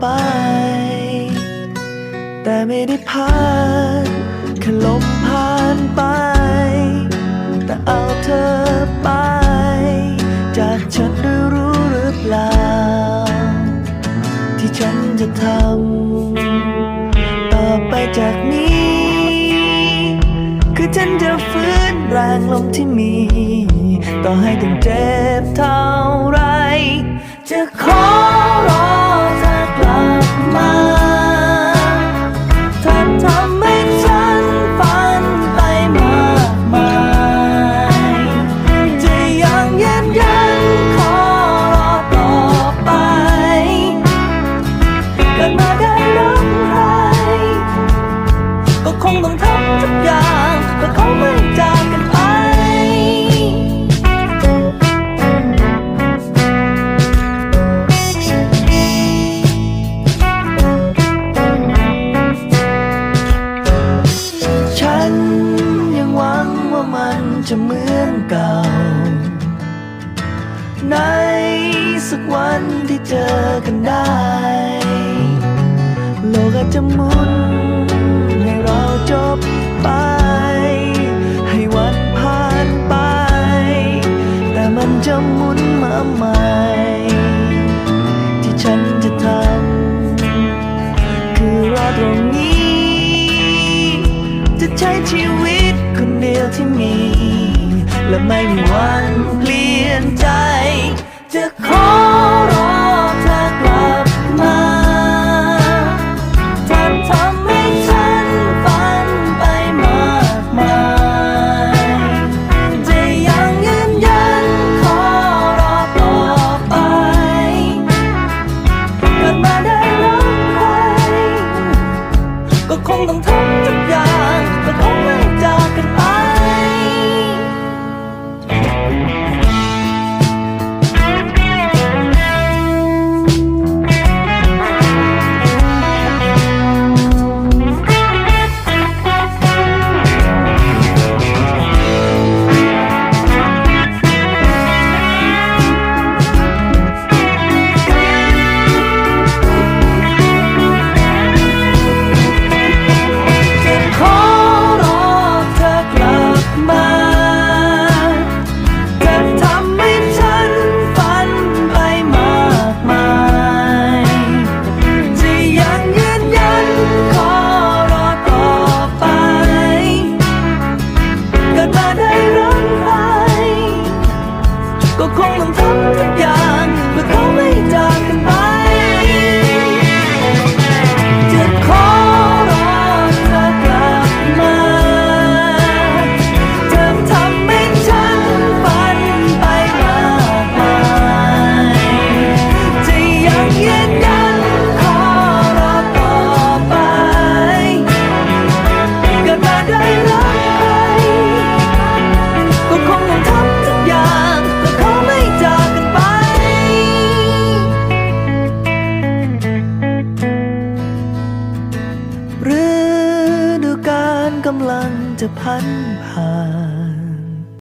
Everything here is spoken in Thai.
ไป แต่ไม่ได้พัดแค่ลมผ่านไป แต่เอาเธอไป จากฉันได้รู้หรือเปล่า ที่ฉันจะทำต่อไปจากนี้ คือฉันจะฟื้นแรงลมที่มี ต่อให้ต้องเจ็บเท่าไร จะขอรอ เหมือนเก่า ในสักวันที่เจอกันได้ โลกอาจจะหมุนให้เราจบไป ให้วันผ่านไป แต่มันจะหมุนมาใหม่ที่ฉันจะทำคือรอตรงนี้ จะใช้ชีวิตคนเดียวที่มี และไม่มีวันเปลี่ยนใจ จะขอรอเธอกลับมาเธอทำให้ฉันฝันไปมากมายจะยังยืนยันขอรอต่อไปเกิดมาได้รักใครก็คงต้องทำทุกอย่างแต่คงไม่จากกันไป จะพันผ่าน